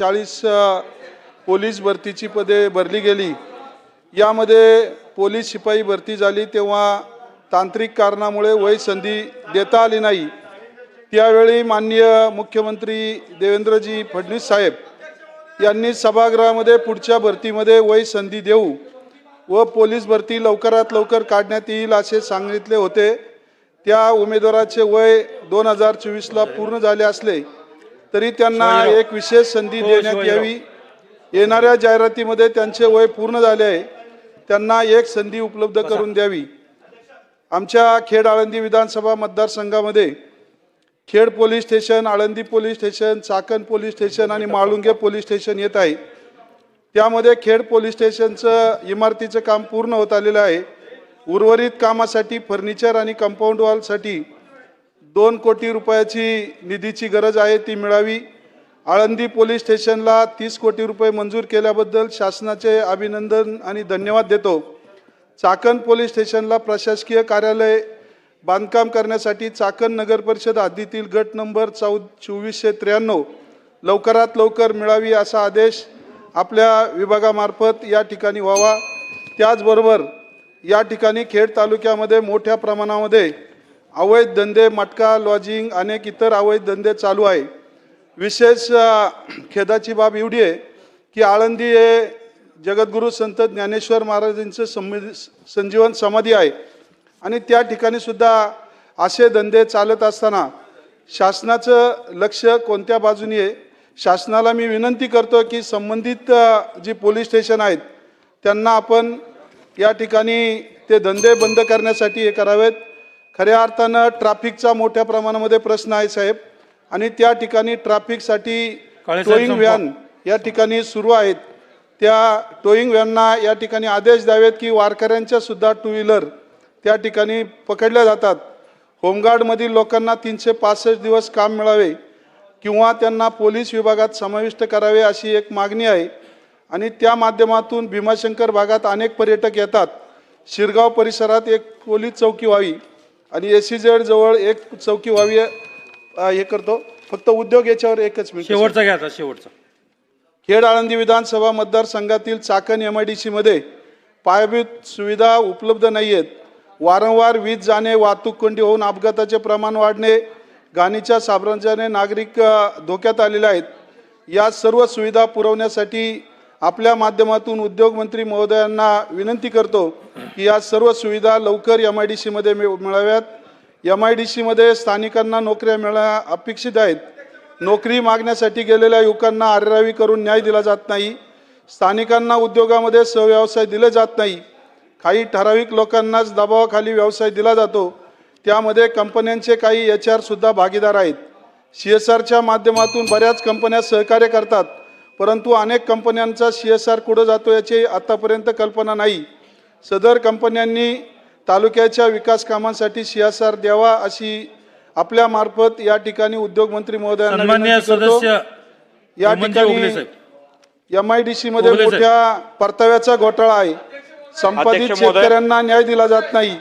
चाळीस पोलीस भरतीची पदे भरली गेली. यामध्ये पोलीस शिपाई भरती झाली तेव्हा तांत्रिक कारणामुळे वय संधी देता आली नाही. त्यावेळी माननीय मुख्यमंत्री देवेंद्रजी फडणवीस साहेब यांनी सभागृहामध्ये पुढच्या भरतीमध्ये वय संधी देऊ व पोलीस भरती लवकरात लवकर काढण्यात येईल असे सांगितले होते. त्या उमेदवाराचे वय दोन हजार चोवीसला पूर्ण झाले असले तरी त्यांना एक विशेष संधी देण्यात यावी. येणाऱ्या जाहिरातीमध्ये त्यांचे वय पूर्ण झाले आहे. त्यांना एक संधी उपलब्ध करून द्यावी. आमच्या खेड आळंदी विधानसभा मतदारसंघामध्ये Khed police station Alandi police station Chakan police station आणि माळुंगे पोलीस स्टेशन येत आहे. त्यामध्ये खेड पोलीस स्टेशनचं इमारतीचं काम पूर्ण होत आलेलं आहे. उर्वरित कामासाठी फर्निचर आणि कंपाऊंड वॉलसाठी दोन कोटी रुपयाची निधीची गरज आहे ती मिळावी. आळंदी पोलीस स्टेशनला तीस कोटी रुपये मंजूर केल्याबद्दल शासनाचे अभिनंदन आणि धन्यवाद देतो. चाकण पोलीस स्टेशनला प्रशासकीय कार्यालय बांधकाम करण्यासाठी चाकण नगर परिषद हद्दीतील गट नंबर चौ चोवीसशे त्र्याण्णव लवकरात लवकर मिळावी असा आदेश आपल्या विभागामार्फत या ठिकाणी व्हावा. त्याचबरोबर या ठिकाणी खेड तालुक्यामध्ये मोठ्या प्रमाणामध्ये अवैध धंदे मटका लॉजिंग अनेक इतर अवैध धंदे चालू आहे. विशेष खेदाची बाब एवढी आहे की आळंदी हे जगद्गुरू संत ज्ञानेश्वर महाराजांचं संमि- संजीवन समाधी आहे. आणि त्या ठिकाणी सुद्धा असे धंदे चालत असताना शासनाचं लक्ष कोणत्या बाजूने आहे? शासनाला मी विनंती करतो की संबंधित जी पोलीस स्टेशन आहेत त्यांना आपण या ठिकाणी ते धंदे बंद करण्यासाठी हे करावेत. खऱ्या अर्थानं ट्रॅफिकचा मोठ्या प्रमाणामध्ये प्रश्न आहे साहेब. आणि त्या ठिकाणी ट्रॅफिकसाठी टोईंग. व्हॅन या ठिकाणी सुरू आहेत. त्या टोईंग व्हॅनना या ठिकाणी आदेश द्यावेत की वारकऱ्यांच्या सुद्धा टू व्हीलर त्या ठिकाणी पकडल्या जातात. होमगार्डमधील लोकांना तीनशे पासष्ट दिवस काम मिळावे किंवा त्यांना पोलीस विभागात समाविष्ट करावे अशी एक मागणी आहे. आणि त्या माध्यमातून भीमाशंकर भागात अनेक पर्यटक येतात. शिरगाव परिसरात एक पोलीस चौकी व्हावी. आणि एस सी झेड जवळ एक चौकी व्हावी अ, हे करतो. फक्त उद्योग याच्यावर एकच मिनिट. शेवटचा घ्या आता शेवटचा. खेड आळंदी विधानसभा मतदारसंघातील चाकण एम आय डी सीमध्ये पायाभूत सुविधा उपलब्ध नाही आहेत वारंवार वीज जाणे वाहतूक कोंडी होऊन अपघाताचे प्रमाण वाढणे घाणीच्या साम्राज्याने नागरिक अ, धोक्यात आलेले आहेत. या सर्व सुविधा पुरवण्यासाठी आपल्या माध्यमातून उद्योगमंत्री महोदयांना विनंती करतो की या सर्व सुविधा लवकर एम आय डी सीमध्ये मिळाव्यात. एम आय डी सीमध्ये स्थानिकांना नोकऱ्या मिळण्या अपेक्षित आहेत. नोकरी मागण्यासाठी गेलेल्या युवकांना आरेरावी करून न्याय दिला जात नाही. स्थानिकांना उद्योगामध्ये सहव्यवसाय दिले जात नाही. काही ठराविक लोकांनाच दबावाखाली व्यवसाय दिला जातो. त्यामध्ये कंपन्यांचे काही एच आरसुद्धा भागीदार आहेत. सी एस आरच्या माध्यमातून बऱ्याच कंपन्या सहकार्य करतात. परंतु अनेक कंपन्यांचा सी एस आर कुठं जातो याची आतापर्यंत कल्पना नाही सदर कंपन्यांनी तालुक्याच्या विकास कामांसाठी सी एस आर द्यावा अशी आपल्या मार्फत या ठिकाणी उद्योगमंत्री महोदयांना. सदस्य या ठिकाणी साहेब एम आय डी सी मध्ये. मोठ्या परताव्याचा घोटाळा आहे संपादित. शेतकऱ्यांना न्याय दिला जात नाही